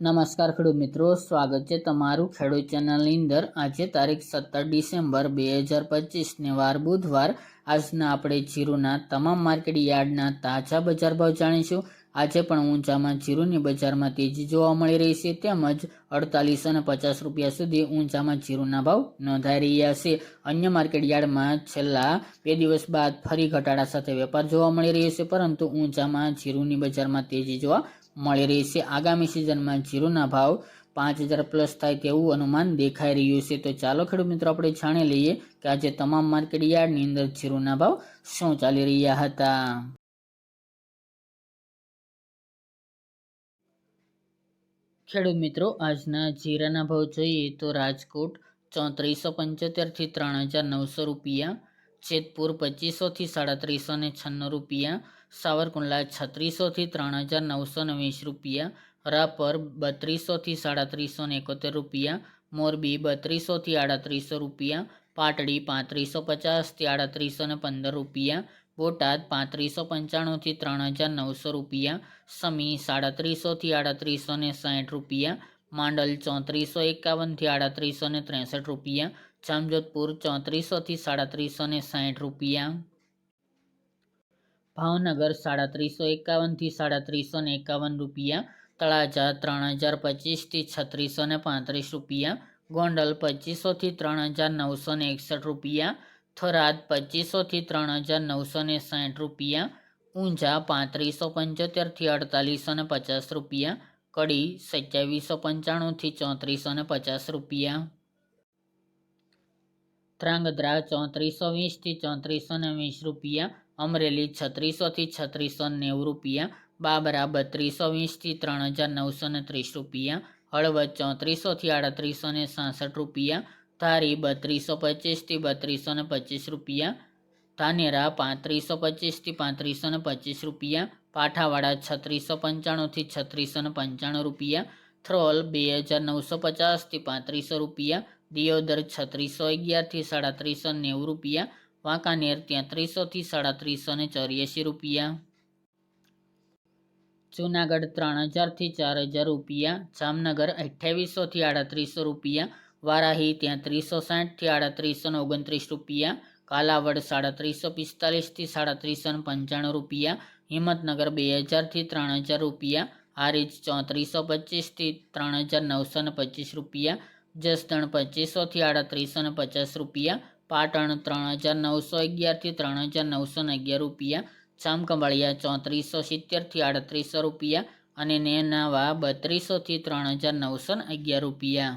નમસ્કાર ખેડૂત મિત્રો, સ્વાગત છે તમારું ખેડૂત ચેનલની અંદર. આજે તારીખ સત્તર ડિસેમ્બર બે હજાર પચીસને વાર બુધવાર. આજના આપણે જીરુના તમામ માર્કેટ યાર્ડના તાજા બજાર ભાવ જાણીશું. આજે પણ ઊંચામાં જીરુની બજારમાં તેજી જોવા મળી રહી છે, તેમજ અડતાલીસ અને પચાસ રૂપિયા સુધી ઊંચામાં જીરુના ભાવ નોંધાઈ રહ્યા છે. અન્ય માર્કેટ યાર્ડમાં છેલ્લા બે દિવસ બાદ ફરી ઘટાડા સાથે વેપાર જોવા મળી રહ્યો છે, પરંતુ ઊંચામાં જીરુની બજારમાં તેજી જોવા મળી રહી છે. આગામી સિઝનમાં જીરુના ભાવ પાંચ હજાર પ્લસ થાય તેવું અનુમાન દેખાઈ રહ્યું છે. તો ચાલો ખેડૂત મિત્રો, આપણે જાણી લઈએ કે આજે તમામ માર્કેટ યાર્ડની અંદર જીરુના ભાવ શું ચાલી રહ્યા હતા. ખેડૂત મિત્રો, આજના જીરાના ભાવ જોઈએ તો રાજકોટ ચોત્રીસો પંચોતેરથી ત્રણ હજાર નવસો રૂપિયા જેતપુર પચીસોથી સાડત્રીસો ને છન્નું રૂપિયા, સાવરકુંડલા છત્રીસોથી ત્રણ હજાર નવસો ને વીસ રૂપિયા, રાપર બત્રીસોથી સાડત્રીસો ને એકોતેર રૂપિયા, મોરબી બત્રીસોથી આડત્રીસો રૂપિયા, પાટડી પાંત્રીસો પચાસથી આડત્રીસો ને પંદર રૂપિયા, બોટાદ પાંત્રીસો પંચાણુંથી ત્રણ હજાર નવસો રૂપિયા, સમી સાડત્રીસોથી આડત્રીસો ને સાઠ રૂપિયા, માંડલ ચોત્રીસો એકાવનથી આડત્રીસો ને ત્રેસઠ રૂપિયા જામજોધપુર ચોત્રીસોથી સાડત્રીસો ને સાઠ રૂપિયા. ભાવનગર સાડત્રીસો એકાવનથી સાડત્રીસો ને એકાવન રૂપિયા. તળાજા ત્રણ હજાર પચીસથી છત્રીસો ને પાંત્રીસ રૂપિયા. ગોંડલ પચીસોથી ત્રણ હજાર નવસો ને એકસઠ રૂપિયા. થરાદ પચીસોથી ત્રણ હજાર નવસો ને સાઠ રૂપિયા. ઊંઝા પાંત્રીસો પંચોતેરથી અડતાલીસો ને પચાસ રૂપિયા. કડી સત્યાવીસો પંચાણુંથી ચોત્રીસો ને પચાસ રૂપિયા. ધ્રાંગધ્રા ચોત્રીસો વીસથી ચોત્રીસો ને વીસ રૂપિયા, અમરેલી છત્રીસોથી છત્રીસો નેવું રૂપિયા, બાબરા બત્રીસો વીસથી ત્રણ હજાર નવસો ને ત્રીસ રૂપિયા, હળવદ ચોત્રીસોથી આડત્રીસો ને સાસઠ રૂપિયા, ધારી બત્રીસો પચીસથી બત્રીસો ને પચીસ રૂપિયા, ધાનેરા પાંત્રીસો પચીસથી પાંત્રીસો ને પચીસ રૂપિયા, પાઠાવાડા છત્રીસો પંચાણુંથી છત્રીસો ને પંચાણું રૂપિયા, થ્રોલ બે હજાર નવસો પચાસથી પાંત્રીસો રૂપિયા દિયોદર છત્રીસો અગિયારથી સાડત્રીસો નેવું રૂપિયા, વાંકાનેર તેત્રીસોથી સાડત્રીસો ને ચોર્યાસી રૂપિયા. જુનાગઢ ત્રણ હજારથી ચાર હજાર રૂપિયા, જામનગર અઠ્યાવીસોથી આડત્રીસો રૂપિયા, વારાહી તેત્રીસો સાઠથી આડત્રીસો ને ઓગણત્રીસ રૂપિયા, કાલાવડ સાડત્રીસો પિસ્તાલીસથી સાડત્રીસો ને પંચાણું રૂપિયા, હિંમતનગર બે હજારથી ત્રણ હજાર રૂપિયા, હારીજ ચોત્રીસો પચીસથી ત્રણ હજાર નવસો ને પચીસ રૂપિયા જસદણ પચીસોથી આડત્રીસો ને પચાસ રૂપિયા, પાટણ ત્રણ હજાર નવસો અગિયારથી ત્રણ હજાર નવસો ને અગિયાર રૂપિયા જામકંબાળિયા ચોત્રીસો સિત્તેરથી આડત્રીસો રૂપિયા અને નેનાવા બત્રીસોથી ત્રણ હજાર નવસો ને અગિયાર રૂપિયા.